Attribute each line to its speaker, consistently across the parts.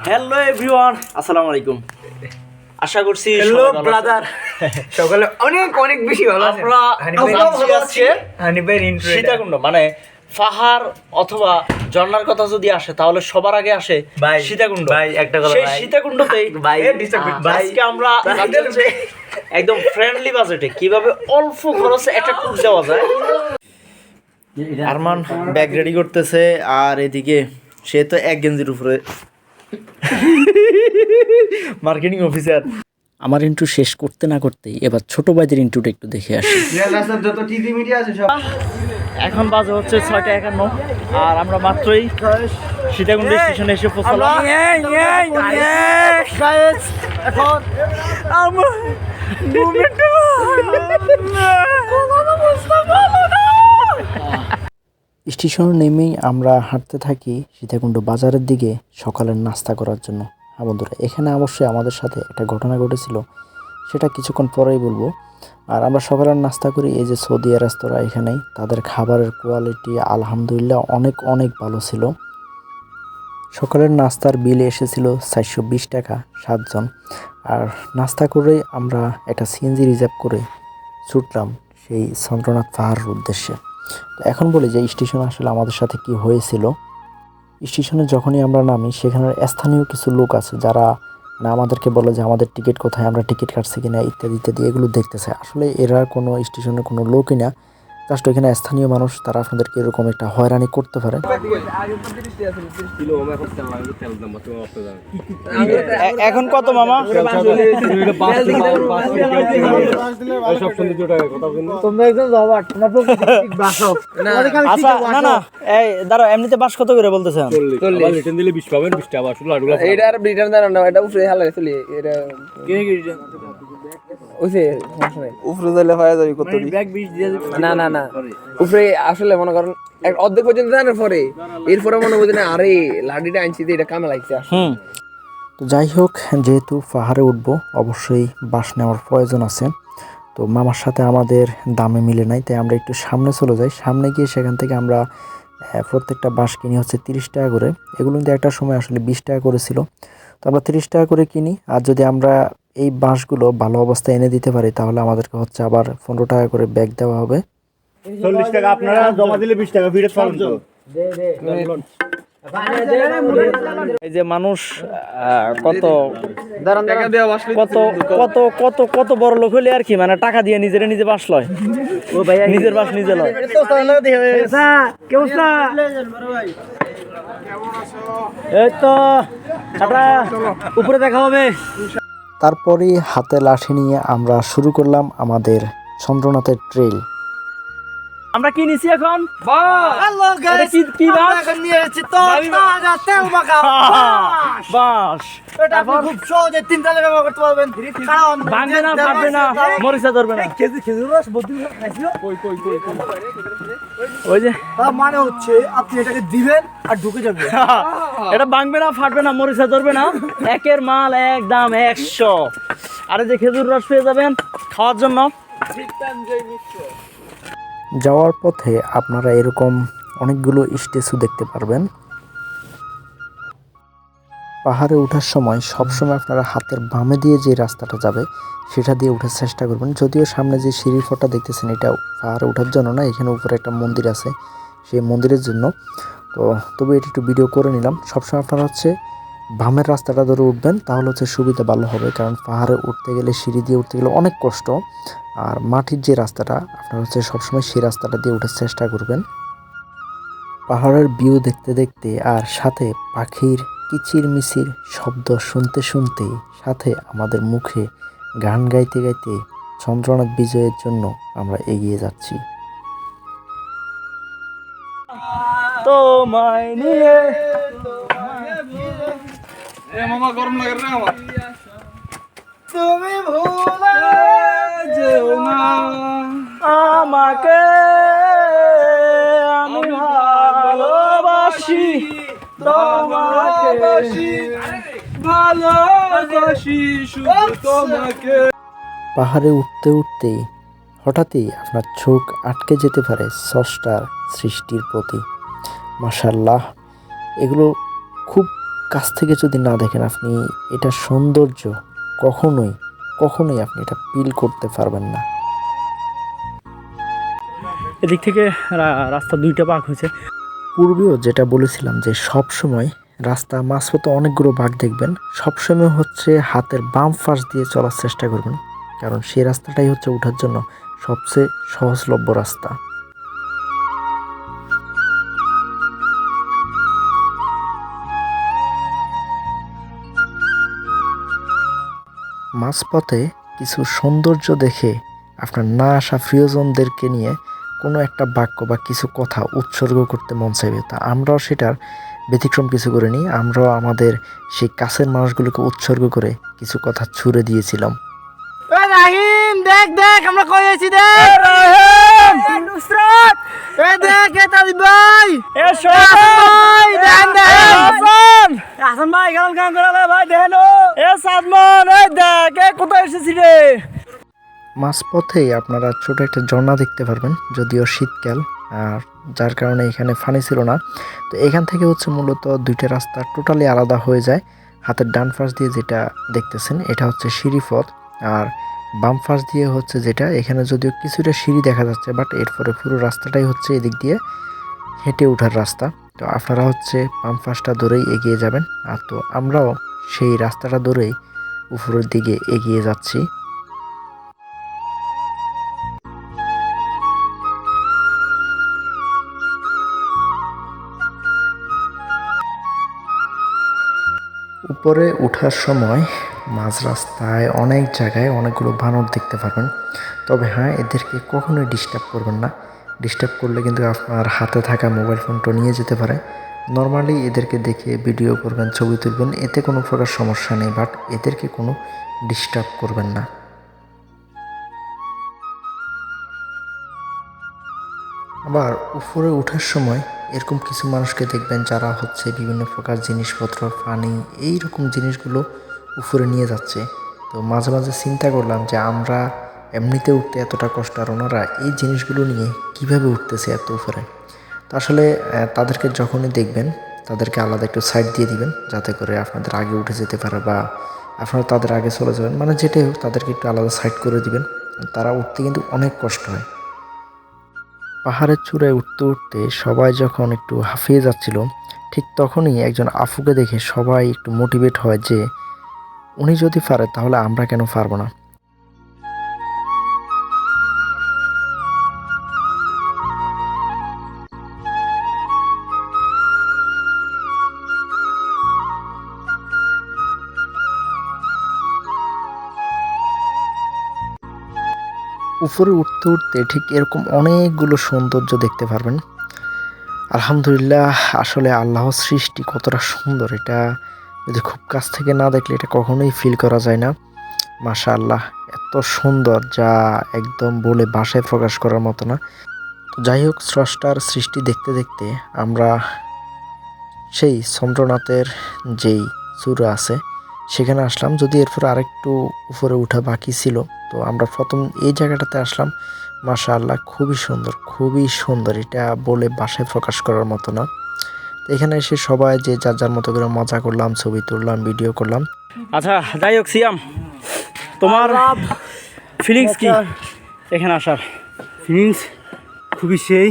Speaker 1: Hello everyone আসসালামু আলাইকুম আশা করছি
Speaker 2: হ্যালো
Speaker 1: সবাই ভালো আছেন।
Speaker 2: ব্রাদার সকালে অনেক অনেক বেশি ভালো আছে
Speaker 1: আমরা আজকে
Speaker 2: হানিফের ইন্ট্রো
Speaker 1: সীতাকুণ্ড মানে পাহাড় অথবা ঝর্ণার কথা যদি আসে তাহলে সবার আগে আসে
Speaker 2: ভাই,
Speaker 1: সীতাকুণ্ড।
Speaker 2: ভাই, একটা কথা
Speaker 1: সেই
Speaker 2: ভাই।
Speaker 1: সীতাকুণ্ডতেই
Speaker 2: ভাই।
Speaker 1: আজকে আমরা একদম ফ্রেন্ডলি বাজেটে কীভাবে অল্প খরচে একটা ট্যুর দেওয়া যায়। আরমান ব্যাগ রেডি করতেছে আর এদিকে সে তো এক গেঞ্জির উপরে মার্কেটিং অফিসার আমার ইন্টু শেষ করতে না করতেই এবার ছোট ভাইদের ইন্টুটা একটু দেখে আসি।
Speaker 2: যত টিভি মিডিয়া আছে সব।
Speaker 1: এখন বাজে হচ্ছে ছয়টা একান্ন আর আমরা মাত্রই সীতাকুণ্ড স্টেশনে এসে পৌঁছালাম। স্টেশন নেমেই আমরা হাঁটতে থাকি সীতাকুণ্ড বাজারের দিকে সকালের নাস্তা করার জন্য। হ্যাঁ বন্ধুরা, এখানে অবশ্যই আমাদের সাথে একটা ঘটনা ঘটেছিল, সেটা কিছুক্ষণ পরেই বলব। আর আমরা সকালের নাস্তা করি এই যে সৌদি রেস্তোরাঁ এখানেই। তাদের খাবারের কোয়ালিটি আলহামদুলিল্লাহ অনেক অনেক ভালো ছিল। সকালের নাস্তার বিল এসেছিল চারশো বিশ টাকা, সাতজন। আর নাস্তা করে আমরা একটা সিএনজি রিজার্ভ করে ছুটলাম সেই চন্দ্রনাথ পাহাড়ের উদ্দেশ্যে। এখন বলি যে স্টেশনে আসলে আমাদের সাথে কি হয়েছিল। স্টেশনে যখনই আমরা নামি, সেখানের স্থানীয় কিছু লোক আছে যারা না আমাদেরকে বলে যে আমাদের টিকিট কোথায়, আমরা টিকিট কাটছি কিনা ইত্যাদি ইত্যাদি, এগুলো দেখতেছে। আসলে এরা কোনো স্টেশনে কোনো লোকই না। জাস্ট ওইখানে স্থানীয় মানুষ তারা আপনাদেরকে এরকম একটা হয়রানি করতে পারে। এখন কত মামা? আচ্ছা না না এই দাঁড়াও এমনিতে বাস কত করে বলতেছেন?
Speaker 3: এটা আর ব্রিটার দাঁড়ান এটা উপরে হালা চলি এটা
Speaker 2: উপরে হয়ে যাবে কত
Speaker 3: না না না। উপরে আসলে মনে করেন এক অর্ধেক পর্যন্ত জানার পরে এরপরে মনে করছে না আরে লাডিটা আনছি তো এটা কামে লাগছে
Speaker 1: হুম। তো যাই হোক যেহেতু পাহাড়ে উঠবো অবশ্যই বাস নেওয়ার প্রয়োজন আছে। তো মামার সাথে আমাদের দামে মিলে নাই তাই আমরা একটু সামনে চলে যাই। সামনে গিয়ে সেখান থেকে আমরা প্রত্যেকটা বাস কিনি হচ্ছে তিরিশ টাকা করে। এগুলো কিন্তু একটা সময় আসলে বিশ টাকা করেছিল তো আমরা তিরিশ টাকা করে কিনি আর যদি আমরা এই বাঁশগুলো ভালো অবস্থায় এনে দিতে পারি তাহলে আমাদেরকে হচ্ছে আবার পনেরো টাকা করে ব্যাগ দেওয়া হবে।
Speaker 4: চল্লিশ টাকা আপনারা জমা দিলে বিশ টাকা ফিরে পাবেন
Speaker 1: এই যে মানুষ কত কত কত কত কত বড় লোক হলে আর কি মানে টাকা দিয়ে নিজেরে নিজে বাস লয়। নিজের বাস নিজে লয়। এই তো উপরে দেখা হবে। তারপরে হাতে লাঠি নিয়ে আমরা শুরু করলাম আমাদের চন্দ্রনাথের ট্রেল আমরা কি নিছি এখন? এটা কি কি বাস? বাস।
Speaker 2: খুব সহজে তিন তালে ব্যবহার করতে পারবেন।
Speaker 1: ভাঙবে না ফাটবে না মরিচা ধরবে না।
Speaker 2: কেজি খেজুর রস বদ্রি খাইছিল।
Speaker 1: ওই যে
Speaker 2: মানে হচ্ছে আপনি এটাকে দিবেন আর ঢুকে যাবে।
Speaker 1: এটা ভাঙবে না ফাটবে না মরিচা ধরবে না। একের মাল একদম একশো। আরে যে খেজুর রস পেয়ে যাবেন খাওয়ার জন্য। যাওয়ার পথে আপনারা এরকম অনেকগুলো স্ট্যাচু দেখতে পারবেন। পাহাড়ে ওঠার সময় সবসময় আপনারা হাতের বামে দিয়ে যে রাস্তাটা যাবে, সেটা দিয়ে ওঠার চেষ্টা করবেন। যদিও সামনে যে সিঁড়ি ফোটা দেখতেছেন, এটা পাহাড়ে ওঠার জন্য না, এখানে উপরে একটা মন্দির আছে, সেই মন্দিরের জন্য। তো তবে এটি একটু ভিডিও করে নিলাম। সবসময় আপনারা হচ্ছে বামের রাস্তাটা ধরে উঠবেন, তাহলে হচ্ছে সুবিধা ভালো হবে। কারণ পাহাড়ে উঠতে গেলে, সিঁড়ি দিয়ে উঠতে গেলে অনেক কষ্ট। আর মাটির যে রাস্তাটা আপনারা হচ্ছে সবসময় সেই রাস্তাটা দিয়ে ওঠার চেষ্টা করবেন। পাহাড়ের ভিউ দেখতে দেখতে আর সাথে পাখির কিচির মিচির শব্দ শুনতে শুনতে সাথে আমাদের মুখে গান গাইতে গাইতে চন্দ্রনাথ বিজয়ের জন্য আমরা এগিয়ে যাচ্ছি। তোমায় নিয়ে
Speaker 2: তুমি ভুলে যেও না।
Speaker 1: আমাকে আমি ভালোবাসি তোমাকে
Speaker 2: ভালোবাসি শুধু তোমাকে।
Speaker 1: পাহাড়ে উঠতে উঠতেই হঠাৎই আপনার চোখ আটকে যেতে পারে স্রষ্টার সৃষ্টির প্রতি। মাশাল্লাহ এগুলো খুব কাছ থেকে যদি না দেখেন আপনি এটা সৌন্দর্য কখনোই কখনোই আপনি এটা পিল করতে পারবেন না।
Speaker 4: এদিক থেকে রাস্তা দুইটা ভাগ হয়েছে।
Speaker 1: পূর্বেও যেটা বলেছিলাম যে সব সময় রাস্তা মাঝপথে অনেকগুলো বাঘ দেখবেন সবসময় হচ্ছে হাতের বাম ফাঁস দিয়ে চলার চেষ্টা করবেন। কারণ সেই রাস্তাটাই হচ্ছে ওঠার জন্য সবচেয়ে সহজলভ্য রাস্তা। মাঝপথে কিছু সৌন্দর্য দেখে আপনার না আসা প্রিয়জনদেরকে নিয়ে কোনো একটা বাক্য বা কিছু কথা উৎসর্গ করতে মন চাইবে। তা আমরাও সেটার ব্যতিক্রম কিছু করে করিনি আমরাও আমাদের সেই কাছের মানুষগুলোকে উৎসর্গ করে কিছু কথা ছুড়ে দিয়েছিলাম।
Speaker 2: দেখ দেখ, আমরা কয়েছি দেখ রাহিম নুসরাত এ দেখ এ তালি ভাই
Speaker 4: এ
Speaker 2: ভাই দেন দেন হাসান হাসান ভাই গান গান করে ভাই দেন
Speaker 4: এ সাদমান এই দেখ এ কোথায় এসেছি রে
Speaker 1: মাঝপথেই আপনারা ছোট একটা ঝর্ণা দেখতে পারবেন, যদিও শীতকাল, আর যার কারণে এখানে ফানি ছিল না। তো এখান থেকে হচ্ছে মূলত দুইটা রাস্তা টোটালি আলাদা হয়ে যায়। হাতের ডান পাশ দিয়ে যেটা দেখতেছেন, এটা হচ্ছে সিঁড়ি পথ, আর বাম পাশ দিয়ে হচ্ছে যেটা, এখানে যদিও কিছুটা সিঁড়ি দেখা যাচ্ছে, বাট এরপরে পুরো রাস্তাটাই হচ্ছে এদিক দিয়ে হেঁটে ওঠার রাস্তা। তো আপনারা হচ্ছে বাম পাশটা ধরেই এগিয়ে যাবেন, আর তো আমরাও সেই রাস্তাটা ধরেই উপরের দিকে এগিয়ে যাচ্ছি। উপরে ওঠার সময় মাঝ রাস্তায় অনেক জায়গায় অনেকগুলো বানর দেখতে পারবেন। তবে হ্যাঁ এদেরকে কখনোই ডিস্টার্ব করবেন না। ডিস্টার্ব করলে কিন্তু আপনার হাতে থাকা মোবাইল ফোনটা নিয়ে যেতে পারে। নর্মালি এদেরকে দেখে ভিডিও করবেন, ছবি তুলবেন, এতে কোনো প্রকার সমস্যা নেই বাট এদেরকে কোনো ডিস্টার্ব করবেন না। আবার উপরে ওঠার সময় এরকম কিছু মানুষকে দেখবেন যারা হচ্ছে বিভিন্ন প্রকার জিনিসপত্র, পানি এই রকম জিনিসগুলো উপরে নিয়ে যাচ্ছে। তো মাঝে মাঝে চিন্তা করলাম যে আমরা এমনিতে উঠতে এতটা কষ্ট আর ওনারা এই জিনিসগুলো নিয়ে কীভাবে উঠতেছে এত উপরে? তো আসলে তাদেরকে যখনই দেখবেন, তাদেরকে আলাদা একটু সাইড দিয়ে দিবেন যাতে করে আপনাদের আগে উঠে যেতে পারে বা আপনারা তাদের আগে চলে যাবেন। মানে যেটাই হোক, তাদেরকে একটু আলাদা সাইড করে দিবেন। তারা উঠতে কিন্তু অনেক কষ্ট হয়। পাহাড়ের চূড়ায় উঠতে উঠতে সবাই যখন একটু হাঁফিয়ে যাচ্ছিল, ঠিক তখনই একজন আফুকে দেখে সবাই একটু মোটিভেট হয় যে, উনি যদি পারে তাহলে আমরা কেন পারব না? উপরে উঠতে উঠতে ঠিক এরকম অনেকগুলো সৌন্দর্য দেখতে পারবেন। আলহামদুলিল্লাহ, আসলে আল্লাহর সৃষ্টি কতটা সুন্দর এটা। যদি খুব কাছ থেকে না দেখলে এটা কখনোই ফিল করা যায় না। মাশা আল্লাহ এত সুন্দর যা একদম বলে ভাষায় প্রকাশ করার মতো না। তো যাই হোক, স্রষ্টার সৃষ্টি দেখতে দেখতে আমরা সেই চন্দ্রনাথের যেই চূড়া আছে, সেখানে আসলাম। যদি এরপর আরেকটু উপরে উঠা বাকি ছিল তো আমরা প্রথম এই জায়গাটাতে আসলাম। মাশা আল্লাহ খুবই সুন্দর খুবই সুন্দর। এটা বলে বাসায় প্রকাশ করার মতো না। তো এখানে এসে সবাই যে যার যার মতো করে মজা করলাম ছবি তুললাম ভিডিও করলাম।
Speaker 4: আচ্ছা যাই হোক সিয়াম তোমার ফিলিংস কি? এখানে আসার
Speaker 5: ফিলিংস খুবই সেই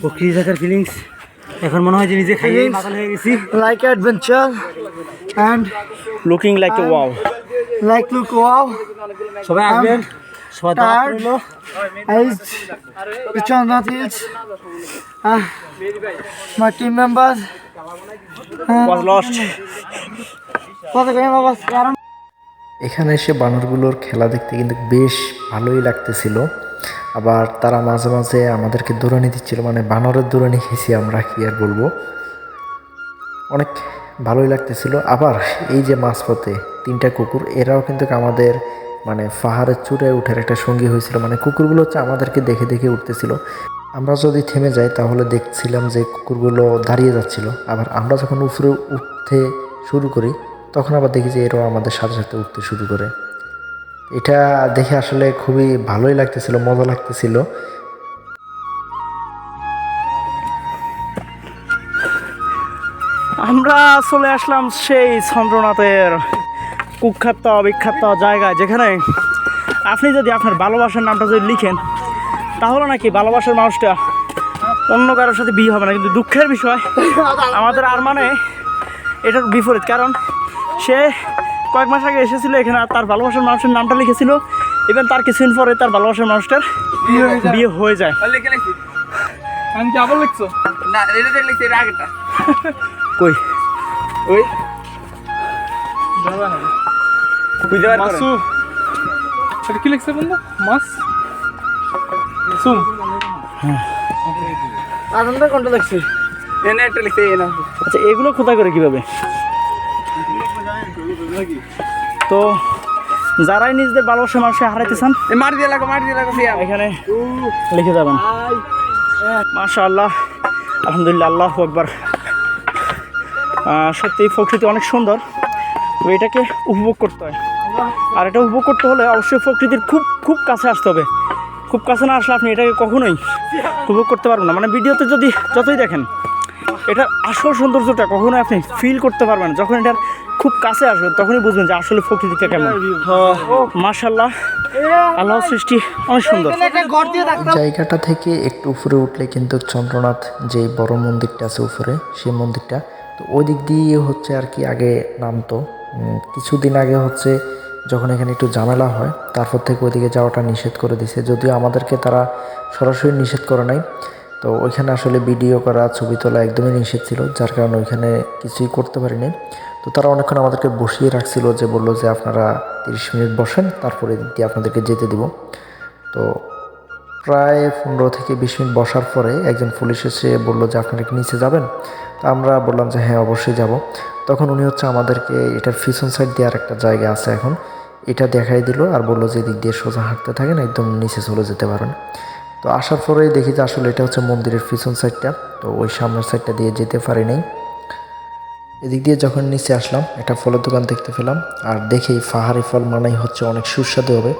Speaker 5: প্রকৃতি থাকার ফিলিংস এখন মনে হয় যে নিজে খাইয়ে? মাতাল হয়ে গেছি
Speaker 2: like adventure and
Speaker 4: looking like a wow
Speaker 2: like look wow
Speaker 5: সবাই আসবেন সবাই দাওয়াত. রইল।
Speaker 2: Chandnath Hills uh, my team members
Speaker 4: was lost
Speaker 2: কত করে বাবা কারণ
Speaker 1: এখানে এসে বানরগুলোর খেলা দেখতে কিন্তু বেশ ভালোই লাগতেছিল আবার তারা মাঝে মাঝে আমাদেরকে দৌড়ানি দিচ্ছিল মানে বানরের দৌড়ানি খেয়েছি আমরা কি আর বলব? অনেক ভালোই লাগতেছিল। আবার এই যে মাঝপথে তিনটা কুকুর, এরাও কিন্তু আমাদের মানে পাহাড়ের চূড়ায় উঠার একটা সঙ্গী হয়েছিল। মানে কুকুরগুলো হচ্ছে আমাদেরকে দেখে দেখে উঠতেছিল। আমরা যদি থেমে যাই, তাহলে দেখছিলাম যে কুকুরগুলো দাঁড়িয়ে যাচ্ছিল। আবার আমরা যখন উপরে উঠতে শুরু করি, তখন আবার দেখি যে এরাও আমাদের সাথে সাথে উঠতে শুরু করে। এটা দেখে আসলে খুবই ভালোই লাগতেছিল, মজা লাগতেছিল।
Speaker 4: আমরা চলে আসলাম সেই চন্দ্রনাথের কুখ্যাত, বিখ্যাত জায়গায়, যেখানে আপনি যদি আপনার ভালোবাসার নামটা যদি লিখেন, তাহলে নাকি ভালোবাসার মানুষটা অন্য কারোর সাথে বিয়ে হবে না। কিন্তু দুঃখের বিষয়, আমাদের আর মানে এটার বিপরীত, কারণ সে কয়েক মাস আগে এসেছিল এখানে আর তার ভালোবাসার মানুষের নামটা লিখেছিল। ইভেন তার কিছুদিন পরে তার ভালোবাসার মানুষটার বিয়ে হয়ে যায়।
Speaker 2: আমি কি আবার লিখছো?
Speaker 3: না এটা লিখছি এটা আগেরটা।
Speaker 4: কই?
Speaker 3: ওই।
Speaker 2: যাবে না
Speaker 3: বুঝতে পারছ
Speaker 2: মাসু। এটা কি লিখছে বন্ধু? মাস? সুম। আনন্দ কোনটা লিখছি?
Speaker 3: এনে একটা লিখছি
Speaker 4: আচ্ছা এগুলো কোথায় করে কীভাবে? তো যারাই নিজেদের ভালোবাসার মানুষকে হারাইতে চান
Speaker 3: এই দিয়ে লাগো মার দিয়ে লাগো
Speaker 4: এখানে লিখে যাবেন। মাশা আল্লাহ আলহামদুলিল্লাহ আল্লাহ একবার সত্যি প্রকৃতি অনেক সুন্দর। তো এটাকে উপভোগ করতে হয়। আর এটা উপভোগ করতে হলে অবশ্যই প্রকৃতির খুব খুব কাছে আসতে হবে। খুব কাছে না আসলে আপনি এটাকে কখনোই উপভোগ করতে পারবেন না। মানে ভিডিওতে যদি যতই দেখেন এটার আসল সৌন্দর্যটা কখনো আপনি ফিল করতে পারবেন যখন এটার খুব কাছে আসবেন তখনই বুঝবেন যে আসলে প্রকৃতিটা কেমন। মাশাল্লাহ আল্লাহ সৃষ্টি অনেক সুন্দর।
Speaker 1: জায়গাটা থেকে একটু উপরে উঠলে কিন্তু চন্দ্রনাথ যে বড় মন্দিরটা আছে উপরে, সেই মন্দিরটা, তো ওই দিক দিয়ে হচ্ছে আর কি আগে নামতো। কিছুদিন আগে হচ্ছে যখন এখানে একটু ঝামেলা হয়, তারপর থেকে ওইদিকে যাওয়াটা নিষেধ করে দিছে। যদিও আমাদেরকে তারা সরাসরি নিষেধ করে নাই তো ওইখানে আসলে ভিডিও করা, ছবি তোলা একদমই নিষেধ ছিল, যার কারণে ওইখানে কিছুই করতে পারিনি। তো তারা অনেকক্ষণ আমাদেরকে বসিয়ে রাখছিল যে বলল যে আপনারা তিরিশ মিনিট বসেন, তারপরে দিয়ে আপনাদেরকে যেতে দিব। তো প্রায় পনেরো থেকে বিশ মিনিট বসার পরে একজন পুলিশ এসে বলল যে আপনারা কি নিচে যাবেন? তো আমরা বললাম যে হ্যাঁ অবশ্যই যাব। তখন উনি হচ্ছে আমাদেরকে এটার পিছন সাইড দিয়ে আর একটা জায়গা আছে এখন, এটা দেখাই দিল আর বলল যে এদিক দিয়ে সোজা হাঁটতে থাকেন, একদম নিচে চলে যেতে পারেন। তো আসার পরেই দেখি যে আসলে এটা হচ্ছে মন্দিরের পিছন সাইডটা তো ওই সামনের সাইডটা দিয়ে যেতে পারি নাই এদিক দিয়ে যখন নিচে আসলাম, একটা ফলের দোকান দেখতে পেলাম। আর দেখেই পাহাড়ি ফল মানেই হচ্ছে অনেক সুস্বাদু হবে।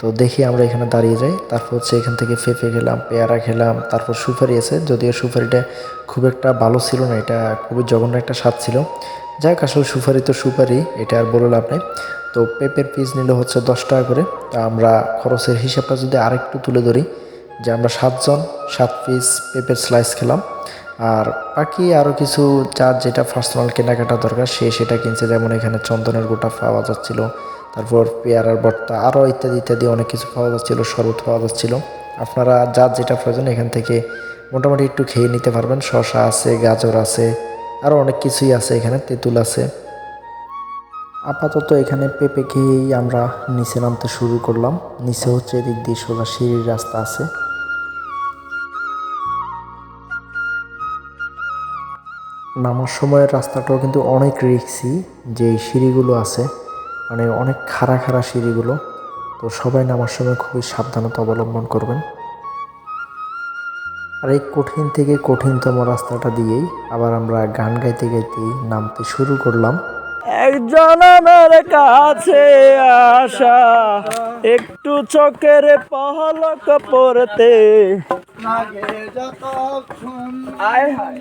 Speaker 1: তো দেখি আমরা এখানে দাঁড়িয়ে যাই। তারপর হচ্ছে এখান থেকে পেঁপে খেলাম, পেয়ারা খেলাম, তারপর সুপারি আছে। যদিও সুপারিটা খুব একটা ভালো ছিল না, এটা খুবই জঘন্য একটা স্বাদ ছিল। যাক, আসলে সুপারি তো সুপারি, এটা আর বলে লাভ নেই। তো পেঁপের পিস নিল হচ্ছে দশ টাকা করে। তা আমরা খরচের হিসাবটা যদি আরেকটু তুলে ধরি যে আমরা সাতজন, সাত পিস পেঁপের স্লাইস খেলাম। আর বাকি আরও কিছু যার যেটা পার্সোনাল কেনাকাটা দরকার, সে সেটা কিনছে। যেমন এখানে চন্দনের গোটা পাওয়া যাচ্ছিল, তারপর পেয়ারার ভর্তা আরও ইত্যাদি ইত্যাদি অনেক কিছু পাওয়া যাচ্ছিল, শরবত পাওয়া যাচ্ছিল। আপনারা যার যেটা প্রয়োজন এখান থেকে মোটামুটি একটু খেয়ে নিতে পারবেন। শসা আছে, গাজর আছে আরও অনেক কিছুই আছে এখানে, তেঁতুল আছে। আপাতত এখানে পেঁপে খেয়েই আমরা নিচে নামতে শুরু করলাম। নিচে হচ্ছে এদিক দিয়ে সোজা সিঁড়ির রাস্তা আছে। নামার সময়ের রাস্তাটাও কিন্তু অনেক রিক্সি যে সিঁড়িগুলো আছে। মানে অনেক খাড়া খাড়া সিঁড়িগুলো। তো সবাই নামার সময় খুবই সাবধানতা অবলম্বন করবেন। আর এই কঠিন থেকে কঠিনতম রাস্তাটা দিয়েই আবার আমরা গান গাইতে গাইতেই নামতে শুরু করলাম।
Speaker 4: একজন আমার কাছে আসা একটু চোখের পহলক পড়তে আয় হায়।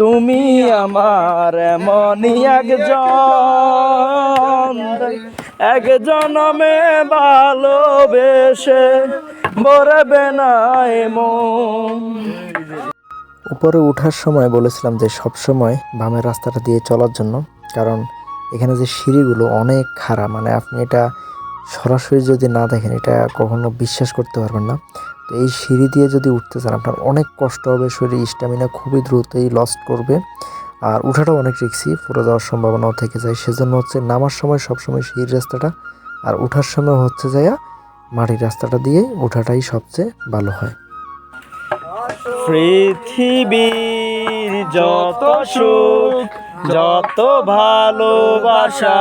Speaker 4: তুমি আমার এমনই একজন। এক জনমে ভালোবেসে বরবে না মন।
Speaker 1: উপরে ওঠার সময় বলেছিলাম যে সব সময় বামের রাস্তাটা দিয়ে চলার জন্য, কারণ এখানে যে সিঁড়িগুলো অনেক খাড়া মানে আপনি এটা সরাসরি যদি না দেখেন, এটা কখনো বিশ্বাস করতে পারবেন না। তো এই সিঁড়ি দিয়ে যদি উঠতে চান, আপনার অনেক কষ্ট হবে, শরীর স্ট্যামিনা খুবই দ্রুতই লস্ট করবে। আর উঠাটা অনেক রিক্সি পড়ে যাওয়ার সম্ভাবনাও থেকে যায়। সেজন্য হচ্ছে নামার সময় সবসময় সিঁড়ির রাস্তাটা, আর উঠার সময় হচ্ছে যাইয়া মাটির রাস্তাটা দিয়ে ওঠাটাই সবচেয়ে ভালো হয়।
Speaker 4: পৃথিবীর যত সুখ, যত ভালোবাসা,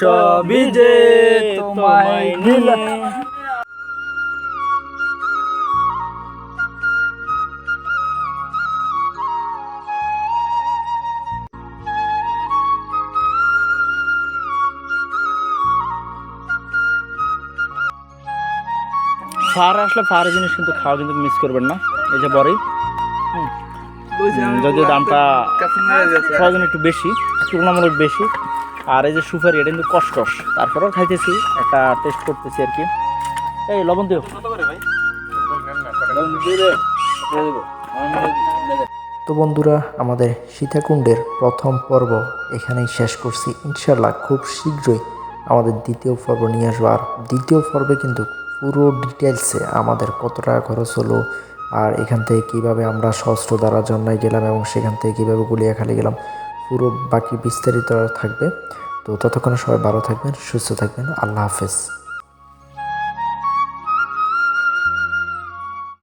Speaker 4: সবই যে তোমায় নিলে ফার আসলে ফার জিনিস কিন্তু খাওয়া কিন্তু মিস করবেন না। এই যে বড়ি। যদিও দামটা প্রয়োজন একটু বেশি তুলনামূলক বেশি। আর এই যে সুপারি, এটা কিন্তু কষ্টস। তারপরেও খাইতেছি, একটা টেস্ট করতেছি আর কি। এই, লবণ দিও।
Speaker 1: তো বন্ধুরা, আমাদের সীতাকুণ্ডের প্রথম পর্ব এখানেই শেষ করছি। ইনশাল্লাহ খুব শীঘ্রই আমাদের দ্বিতীয় পর্ব নিয়ে আসব। আর দ্বিতীয় পর্বে কিন্তু পুরো ডিটেলসে আমাদের কত টাকা খরচ হলো আর এখান থেকে কীভাবে আমরা সহস্র দ্বারা জন্মায় গেলাম এবং সেখান থেকে কীভাবে গুলিয়াখালি গেলাম, পুরো বাকি বিস্তারিত থাকবে। তো ততক্ষণে সবাই ভালো থাকবেন, সুস্থ থাকবেন। আল্লাহ হাফেজ।